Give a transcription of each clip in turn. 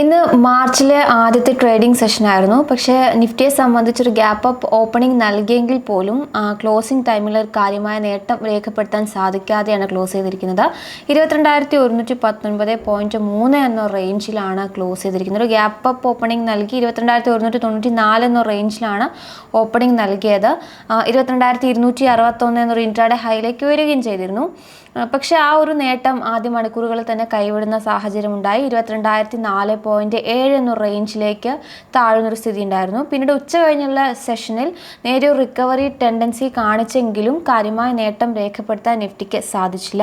ഇന്ന് മാർച്ചിലെ ആദ്യത്തെ trading session ആയിരുന്നു. പക്ഷേ നിഫ്റ്റിയെ സംബന്ധിച്ചൊരു ഗ്യാപ്പ് അപ്പ് ഓപ്പണിംഗ് നൽകിയെങ്കിൽ പോലും ക്ലോസിംഗ് ടൈമിൽ ഒരു കാര്യമായ നേട്ടം രേഖപ്പെടുത്താൻ സാധിക്കാതെയാണ് ക്ലോസ് ചെയ്തിരിക്കുന്നത്. ഇരുപത്തിരണ്ടായിരത്തി ഒരുന്നൂറ്റി പത്തൊൻപത് പോയിന്റ് മൂന്ന് എന്ന റേഞ്ചിലാണ് ക്ലോസ് ചെയ്തിരിക്കുന്നത്. ഒരു ഗ്യാപ്പ് അപ്പ് ഓപ്പണിംഗ് നൽകി ഇരുപത്തിരണ്ടായിരത്തി ഒരുന്നൂറ്റി തൊണ്ണൂറ്റി നാല് എന്ന റേഞ്ചിലാണ് ഓപ്പണിംഗ് നൽകിയത്. ഇരുപത്തിരണ്ടായിരത്തി ഇരുന്നൂറ്റി അറുപത്തൊന്ന് എന്നൊരു ഇൻട്രാഡേ ഹൈയിലേക്ക് വരികയും ചെയ്തിരുന്നു. പക്ഷേ ആ ഒരു നേട്ടം ആദ്യ മണിക്കൂറുകളിൽ തന്നെ കൈവിടുന്ന സാഹചര്യം ഉണ്ടായി ഇരുപത്തിരണ്ടായിരത്തി നാല് പോയിന്റ് ഏഴ് എന്ന റേഞ്ചിലേക്ക് താഴ്ന്നൊരു സ്ഥിതി ഉണ്ടായിരുന്നു പിന്നീട് ഉച്ച കഴിഞ്ഞുള്ള സെഷനിൽ നേരെ ഒരു റിക്കവറി ടെൻഡൻസി കാണിച്ചെങ്കിലും കാര്യമായ നേട്ടം രേഖപ്പെടുത്താൻ നിഫ്റ്റിക്ക് സാധിച്ചില്ല.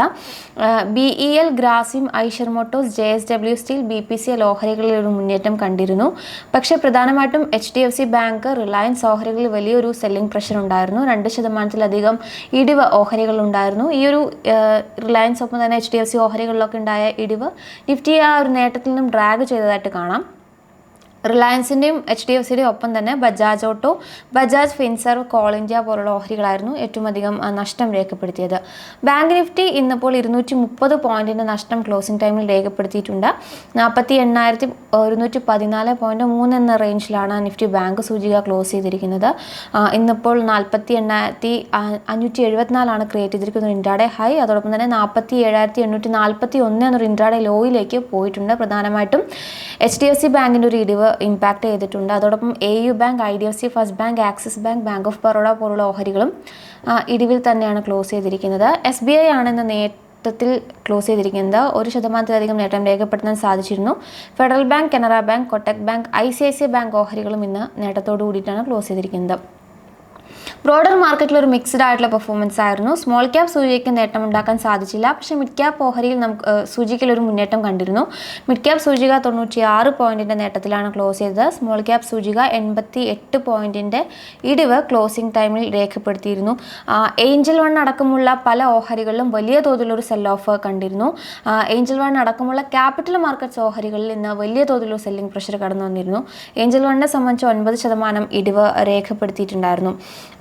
B E L Grasim Eicher motors J S W steel B P C L ഓഹരികളിൽ ഒരു മുന്നേറ്റം കണ്ടിരുന്നു. പക്ഷേ പ്രധാനമായിട്ടും H D F C bank Reliance ഓഹരികളിൽ വലിയൊരു സെല്ലിംഗ് പ്രഷർ ഉണ്ടായിരുന്നു. രണ്ട് ശതമാനത്തിലധികം ഇടിവ് ഓഹരികളുണ്ടായിരുന്നു ഈ ഒരു റിലയൻസ് ഒപ്പം തന്നെ എച്ച് ഡി എഫ് സി ഓഹരികളിലൊക്കെ ഉണ്ടായ ഇടിവ് നിഫ്റ്റി ആ ഒരു നേട്ടത്തിൽ നിന്നും ഡ്രാഗ് ചെയ്തതായിട്ട് കാണാം. റിലയൻസിന്റെയും എച്ച് ഡി എഫ് സിയുടെയും ഒപ്പം തന്നെ Bajaj auto Bajaj Finserv coal India പോലുള്ള ഓഹരികളായിരുന്നു ഏറ്റവും അധികം നഷ്ടം രേഖപ്പെടുത്തിയത്. ബാങ്ക് നിഫ്റ്റി ഇന്നിപ്പോൾ ഇരുന്നൂറ്റി മുപ്പത് പോയിന്റിന്റെ നഷ്ടം ക്ലോസിംഗ് ടൈമിൽ രേഖപ്പെടുത്തിയിട്ടുണ്ട്. നാൽപ്പത്തി എണ്ണായിരത്തി ഒരുന്നൂറ്റി പതിനാല് പോയിന്റ് മൂന്ന് എന്ന റേഞ്ചിലാണ് നിഫ്റ്റി ബാങ്ക് സൂചിക ക്ലോസ് ചെയ്തിരിക്കുന്നത്. ഇന്നിപ്പോൾ നാൽപ്പത്തി എണ്ണായിരത്തി അഞ്ഞൂറ്റി എഴുപത്തിനാലാണ് ക്രിയേറ്റ് ചെയ്തിരിക്കുന്ന ഇൻട്രാഡേ ഹൈ. അതോടൊപ്പം തന്നെ നാൽപ്പത്തി ഏഴായിരത്തി എണ്ണൂറ്റി നാൽപ്പത്തി ഒന്ന് എന്നൊരു ഇൻട്രാഡേ ലോയിലേക്ക് പോയിട്ടുണ്ട്. പ്രധാനമായിട്ടും എച്ച് ഡി എഫ് സി ബാങ്കിന്റെ ഒരു ഇടിവ് ഇമ്പാക്റ്റ് ചെയ്തിട്ടുണ്ട്. അതോടൊപ്പം A U bank I D F C first bank Axis bank bank of Baroda പോലുള്ള ഓഹരികളും ഇടിവിൽ തന്നെയാണ് ക്ലോസ് ചെയ്തിരിക്കുന്നത്. എസ് ബി ഐ ആണ് ഇന്ന് നേട്ടത്തിൽ ക്ലോസ് ചെയ്തിരിക്കുന്നത്. ഒരു ശതമാനത്തിലധികം നേട്ടം രേഖപ്പെടുത്താൻ സാധിച്ചിരുന്നു. Federal bank Canara bank Kotak bank I C I C bank ഓഹരികളും ഇന്ന് നേട്ടത്തോടു കൂടിയിട്ടാണ് ക്ലോസ് ചെയ്തിരിക്കുന്നത്. ബ്രോഡർ മാർക്കറ്റിൽ ഒരു മിക്സ്ഡ് ആയിട്ടുള്ള പെർഫോമൻസ് ആയിരുന്നു. സ്മോൾ ക്യാപ് സൂചിക്ക് നേട്ടം ഉണ്ടാക്കാൻ സാധിച്ചില്ല. പക്ഷേ മിഡ് ക്യാപ് ഓഹരിയിൽ നമുക്ക് സൂചിക്കൽ ഒരു മുന്നേറ്റം കണ്ടിരുന്നു. മിഡ് ക്യാപ് സൂചിക തൊണ്ണൂറ്റി ആറ് പോയിന്റിന്റെ നേട്ടത്തിലാണ് ക്ലോസ് ചെയ്തത്. സ്മോൾ ക്യാപ് സൂചിക എൺപത്തി എട്ട് പോയിന്റിന്റെ ഇടിവ് ക്ലോസിംഗ് ടൈമിൽ രേഖപ്പെടുത്തിയിരുന്നു. ഏഞ്ചൽ വൺ അടക്കമുള്ള പല ഓഹരികളിലും വലിയ തോതിലൊരു സെൽ ഓഫ് കണ്ടിരുന്നു ഏഞ്ചൽ വൺ അടക്കമുള്ള ക്യാപിറ്റൽ മാർക്കറ്റ്സ് ഓഹരികളിൽ ഇന്ന് വലിയ തോതിലുള്ള സെല്ലിംഗ് പ്രഷർ കടന്നു വന്നിരുന്നു ഏഞ്ചൽ വണ്ണിനെ സംബന്ധിച്ച് ഒൻപത് ശതമാനം ഇടിവ് രേഖപ്പെടുത്തിയിട്ടുണ്ടായിരുന്നു.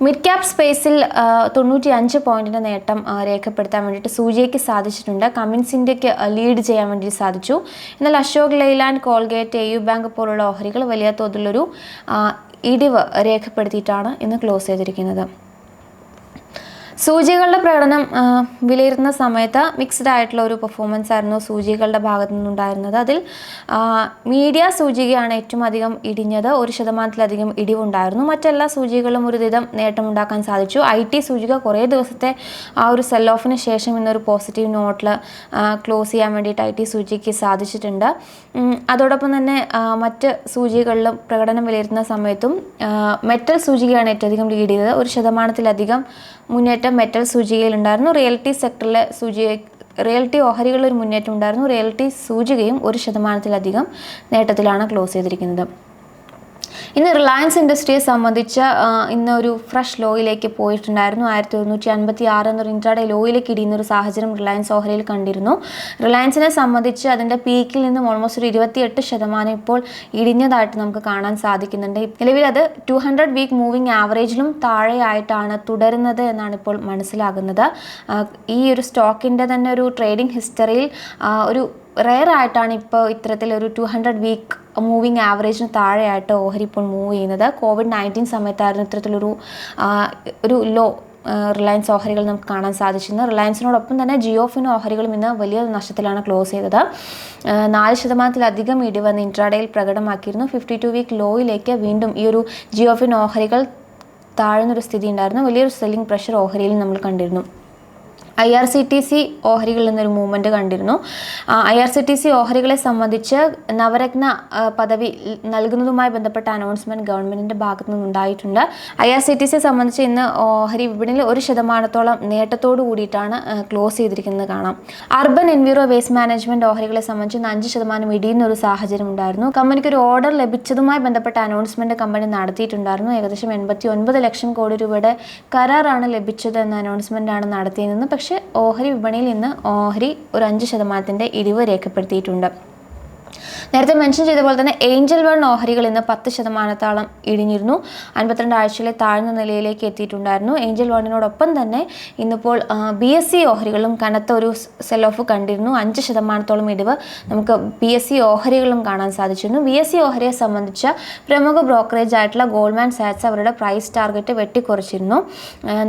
മിഡ് ക്യാപ് സ്പേസിൽ തൊണ്ണൂറ്റി അഞ്ച് പോയിന്റിന്റെ നേട്ടം രേഖപ്പെടുത്താൻ വേണ്ടിയിട്ട് സൂചിയയ്ക്ക് സാധിച്ചിട്ടുണ്ട്. കമ്മിൻസ് ഇന്ത്യയ്ക്ക് ലീഡ് ചെയ്യാൻ വേണ്ടി സാധിച്ചു. എന്നാൽ Ashok Leyland Colgate A U bank പോലുള്ള ഓഹരികൾ വലിയ തോതിലൊരു ഇടിവ് രേഖപ്പെടുത്തിയിട്ടാണ് ഇന്ന് ക്ലോസ് ചെയ്തിരിക്കുന്നത്. സൂചികളുടെ പ്രകടനം വിലയിരുത്തുന്ന സമയത്ത് മിക്സ്ഡ് ആയിട്ടുള്ള ഒരു പെർഫോമൻസ് ആയിരുന്നു സൂചികളുടെ ഭാഗത്തു നിന്നുണ്ടായിരുന്നത്. അതിൽ മീഡിയ സൂചികയാണ് ഏറ്റവും അധികം ഇടിഞ്ഞത്. ഒരു ശതമാനത്തിലധികം ഇടിവുണ്ടായിരുന്നു. മറ്റെല്ലാ സൂചികളും ഒരു വിധം നേട്ടമുണ്ടാക്കാൻ സാധിച്ചു. ഐ ടി സൂചിക കുറേ ദിവസത്തെ ആ ഒരു സെൽ ഓഫിന് ശേഷം ഇന്നൊരു പോസിറ്റീവ് നോട്ടിൽ ക്ലോസ് ചെയ്യാൻ വേണ്ടിയിട്ട് ഐ ടി സൂചിക്ക് സാധിച്ചിട്ടുണ്ട്. അതോടൊപ്പം തന്നെ മറ്റ് സൂചികളിലും പ്രകടനം വിലയിരുത്തുന്ന സമയത്തും മെറ്റൽ സൂചികയാണ് ഏറ്റവും അധികം ലീഡ് ചെയ്തത് ഒരു ശതമാനത്തിലധികം മുന്നേറ്റം മെറ്റൽ സൂചികയിലുണ്ടായിരുന്നു റിയൽറ്റി സെക്ടറിലെ സൂചിക റിയൽറ്റി ഓഹരികളിൽ ഒരു മുന്നേറ്റം ഉണ്ടായിരുന്നു. റിയൽറ്റി സൂചികയും ഒരു ശതമാനത്തിലധികം നേട്ടത്തിലാണ് ക്ലോസ് ചെയ്തിരിക്കുന്നത്. ഇന്ന് റിലയൻസ് ഇൻഡസ്ട്രിയെ സംബന്ധിച്ച് ഇന്ന് ഒരു ഫ്രഷ് ലോയിലേക്ക് പോയിട്ടുണ്ടായിരുന്നു. ആയിരത്തി ഒരുന്നൂറ്റി അൻപത്തി ആറ് എന്നൊരു ഇൻട്രാഡേ ലോയിലേക്ക് ഇടിയുന്ന ഒരു സാഹചര്യം റിലയൻസ് ഓഹരിയിൽ കണ്ടിരുന്നു. റിലയൻസിനെ സംബന്ധിച്ച് അതിന്റെ പീക്കിൽ നിന്നും ഓൾമോസ്റ്റ് ഒരു ഇരുപത്തിയെട്ട് ശതമാനം ഇപ്പോൾ ഇടിഞ്ഞതായിട്ട് നമുക്ക് കാണാൻ സാധിക്കുന്നുണ്ട്. നിലവിൽ അത് ടു ഹൺഡ്രഡ് വീക്ക് മൂവിങ് ആവറേജിലും താഴെയായിട്ടാണ് തുടരുന്നത് എന്നാണ് ഇപ്പോൾ മനസ്സിലാകുന്നത്. ഈ ഒരു സ്റ്റോക്കിന്റെ തന്നെ ഒരു ട്രേഡിംഗ് ഹിസ്റ്ററിയിൽ ഒരു റെയർ ആയിട്ടാണ് ഇപ്പോൾ ഇത്തരത്തിലൊരു ടു ഹൺഡ്രഡ് വീക്ക് മൂവിങ് ആവറേജിന് താഴെയായിട്ട് ഓഹരി ഇപ്പോൾ മൂവ് ചെയ്യുന്നത്. കോവിഡ് നയന്റീൻ സമയത്തായിരുന്നു ഇത്തരത്തിലൊരു ഒരു ലോ റിലയൻസ് ഓഹരികൾ നമുക്ക് കാണാൻ സാധിച്ചിരുന്നു റിലയൻസിനോടൊപ്പം തന്നെ ജിയോഫിന് ഓഹരികളും ഇന്ന് വലിയ നഷ്ടത്തിലാണ് ക്ലോസ് ചെയ്തത്. നാല് ശതമാനത്തിലധികം ഇടിവന്ന് ഇൻട്രാഡേയിൽ പ്രകടമാക്കിയിരുന്നു. ഫിഫ്റ്റി ടു വീക്ക് ലോയിലേക്ക് വീണ്ടും ഈ ഒരു ജിയോഫിൻ ഓഹരികൾ താഴ്ന്നൊരു സ്ഥിതി ഉണ്ടായിരുന്നു വലിയൊരു സെല്ലിംഗ് പ്രഷർ ഓഹരിയിൽ നമ്മൾ കണ്ടിരുന്നു. I R C T C ഓഹരികൾ എന്നൊരു മൂവ്മെന്റ് കണ്ടിരുന്നു. I R C T C ഓഹരികളെ സംബന്ധിച്ച് നവരത്ന പദവി നൽകുന്നതുമായി ബന്ധപ്പെട്ട അനൗൺസ്മെന്റ് ഗവൺമെന്റിന്റെ ഭാഗത്തു നിന്നുണ്ടായിട്ടുണ്ട്. ഐ ആർ സി ടി സിയെ സംബന്ധിച്ച് ഇന്ന് ഓഹരി വിപണിയിൽ ഒരു ശതമാനത്തോളം നേട്ടത്തോടു കൂടിയിട്ടാണ് ക്ലോസ് ചെയ്തിരിക്കുന്നത് കാണാം. അർബൻ എൻവിറോ വേസ്റ്റ് മാനേജ്മെന്റ് ഓഹരികളെ സംബന്ധിച്ച് ഇന്ന് അഞ്ച് ശതമാനം ഇടിയുന്ന ഒരു സാഹചര്യം ഉണ്ടായിരുന്നു. കമ്പനിക്ക് ഒരു ഓർഡർ ലഭിച്ചതുമായി ബന്ധപ്പെട്ട അനൗൺസ്മെന്റ് കമ്പനി നടത്തിയിട്ടുണ്ടായിരുന്നു. ഏകദേശം എൺപത്തി ഒൻപത് ലക്ഷം കോടി രൂപയുടെ കരാറാണ് ലഭിച്ചത് എന്ന അനൗൺസ്മെന്റാണ് നടത്തിയിരുന്നത്. പക്ഷേ ഓഹരി വിപണിയിൽ ഇന്ന് ഓഹരി ഒരു അഞ്ച് ശതമാനത്തിന്റെ ഇടിവ് രേഖപ്പെടുത്തിയിട്ടുണ്ട്. നേരത്തെ മെൻഷൻ ചെയ്ത പോലെ തന്നെ ഏഞ്ചൽ വൺ ഓഹരികൾ ഇന്ന് പത്ത് ശതമാനത്തോളം ഇടിഞ്ഞിരുന്നു. അൻപത്തിരണ്ട് ആഴ്ചയിലെ താഴ്ന്ന നിലയിലേക്ക് എത്തിയിട്ടുണ്ടായിരുന്നു. ഏഞ്ചൽ വണ്ണിനോടൊപ്പം തന്നെ ഇന്നിപ്പോൾ ബി എസ് സി ഓഹരികളും കനത്ത ഒരു സെൽ ഓഫ് കണ്ടിരുന്നു. അഞ്ച് ശതമാനത്തോളം ഇടിവ് നമുക്ക് ബി എസ് സി ഓഹരികളും കാണാൻ സാധിച്ചിരുന്നു. ബി എസ് സി ഓഹരിയെ സംബന്ധിച്ച പ്രമുഖ ബ്രോക്കറേജ് ആയിട്ടുള്ള ഗോൾഡ്മാൻ സാറ്റ്സ് അവരുടെ പ്രൈസ് ടാർഗറ്റ് വെട്ടിക്കുറച്ചിരുന്നു.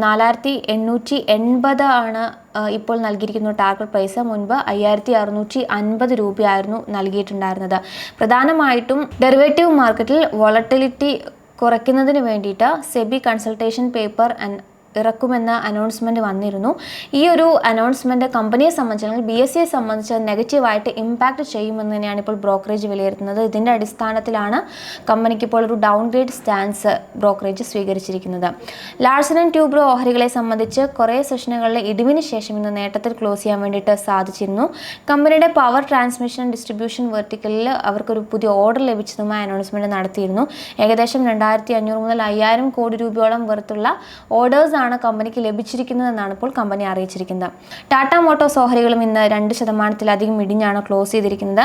നാലായിരത്തി എണ്ണൂറ്റി എൺപത് ആണ് ഇപ്പോൾ നൽകിയിരിക്കുന്ന ടാർഗറ്റ് പ്രൈസ് മുൻപ് അയ്യായിരത്തി അറുന്നൂറ്റി അൻപത് രൂപയായിരുന്നു നൽകിയിട്ടുണ്ടായിരുന്നത്. പ്രധാനമായിട്ടും ഡെറിവേറ്റീവ് മാർക്കറ്റിൽ വോളട്ടിലിറ്റി കുറയ്ക്കുന്നതിന് വേണ്ടിയിട്ട് സെബി കൺസൾട്ടേഷൻ പേപ്പർ ആൻഡ് ഇറക്കുമെന്ന അനൗൺസ്മെന്റ് വന്നിരുന്നു. ഈ ഒരു അനൗൺസ്മെന്റ് കമ്പനിയെ സംബന്ധിച്ച് അല്ലെങ്കിൽ ബി എസ് സിയെ സംബന്ധിച്ച് നെഗറ്റീവായിട്ട് ഇമ്പാക്റ്റ് ചെയ്യുമെന്ന് തന്നെയാണ് ഇപ്പോൾ ബ്രോക്കറേജ് വിലയിരുത്തുന്നത്. ഇതിന്റെ അടിസ്ഥാനത്തിലാണ് കമ്പനിക്ക് ഇപ്പോൾ ഒരു ഡൗൺ ഗ്രേഡ് സ്റ്റാൻസ് ബ്രോക്കറേജ് സ്വീകരിച്ചിരിക്കുന്നത്. ലാർസൺ ആൻഡ് ട്യൂബ്രോ ഓഹരികളെ സംബന്ധിച്ച് കുറേ സെഷനുകളിലെ ഇടിവിന് ശേഷം ഇന്ന് നേട്ടത്തിൽ ക്ലോസ് ചെയ്യാൻ വേണ്ടിയിട്ട് സാധിച്ചിരുന്നു. കമ്പനിയുടെ പവർ ട്രാൻസ്മിഷൻ ഡിസ്ട്രിബ്യൂഷൻ വെർട്ടിക്കലിൽ അവർക്കൊരു പുതിയ ഓർഡർ ലഭിച്ചതുമായ അനൗൺസ്മെന്റ് നടത്തിയിരുന്നു. ഏകദേശം രണ്ടായിരത്തി അഞ്ഞൂറ് മുതൽ അയ്യായിരം കോടി രൂപയോളം വർത്തുള്ള ഓർഡേഴ്സ് ആണ് കമ്പനിക്ക് ലഭിച്ചിരിക്കുന്നതെന്നാണ് ഇപ്പോൾ കമ്പനി അറിയിച്ചിരിക്കുന്നത്. ടാറ്റ മോട്ടോഴ്സ് ഓഹരികളും ഇന്ന് രണ്ട് ശതമാനത്തിലധികം ഇടിഞ്ഞാണ് ക്ലോസ് ചെയ്തിരിക്കുന്നത്.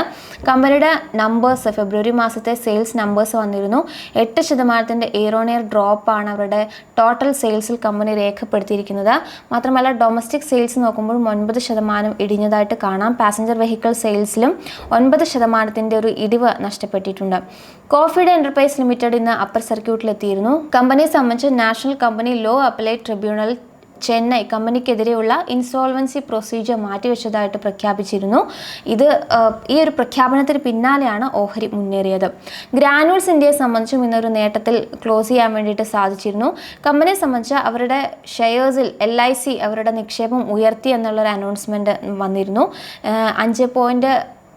കമ്പനിയുടെ നമ്പേഴ്സ് ഫെബ്രുവരി മാസത്തെ സെയിൽസ് നമ്പേഴ്സ് വന്നിരുന്നു. എട്ട് ശതമാനത്തിന്റെ എയറോണിയർ ഡ്രോപ്പാണ് അവരുടെ ടോട്ടൽ സെയിൽസിൽ കമ്പനി രേഖപ്പെടുത്തിയിരിക്കുന്നത്. മാത്രമല്ല ഡൊമസ്റ്റിക് സെയിൽസ് നോക്കുമ്പോൾ ഒൻപത് ശതമാനം ഇടിഞ്ഞതായിട്ട് കാണാം. പാസഞ്ചർ വെഹിക്കിൾ സെയിൽസിലും ഒൻപത് ശതമാനത്തിന്റെ ഒരു ഇടിവ് നഷ്ടപ്പെട്ടിട്ടുണ്ട്. കോഫിഡ് എന്റർപ്രൈസ് ലിമിറ്റഡ് ഇന്ന് അപ്പർ സർക്യൂട്ടിലെത്തിയിരുന്നു കമ്പനിയെ സംബന്ധിച്ച് national company law appellate tribunal Chennai കമ്പനിക്കെതിരെയുള്ള insolvency procedure മാറ്റിവെച്ചതായിട്ട് പ്രഖ്യാപിച്ചിരുന്നു. ഇത് ഈ ഒരു പ്രഖ്യാപനത്തിന് പിന്നാലെയാണ് ഓഹരി മുന്നേറിയത്. ഗ്രാനുൾസ് ഇന്ത്യയെ സംബന്ധിച്ചും ഇന്നൊരു നേട്ടത്തിൽ ക്ലോസ് ചെയ്യാൻ വേണ്ടിയിട്ട് സാധിച്ചിരുന്നു. കമ്പനിയെ സംബന്ധിച്ച് അവരുടെ ഷെയേഴ്സിൽ എൽ ഐ സി അവരുടെ നിക്ഷേപം ഉയർത്തി എന്നുള്ളൊരു അനൗൺസ്മെന്റ് വന്നിരുന്നു. അഞ്ച് പോയിന്റ്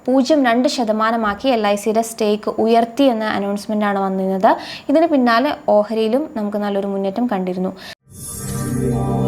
പൂജ്യം രണ്ട് ശതമാനമാക്കി എൽ ഐ സിയുടെ സ്റ്റേക്ക് ഉയർത്തി എന്ന അനൗൺസ്മെന്റാണ് വന്നിരുന്നത്. ഇതിന് പിന്നാലെ ഓഹരിയിലും നമുക്ക് നല്ലൊരു മുന്നേറ്റം കണ്ടിരുന്നു. Yeah.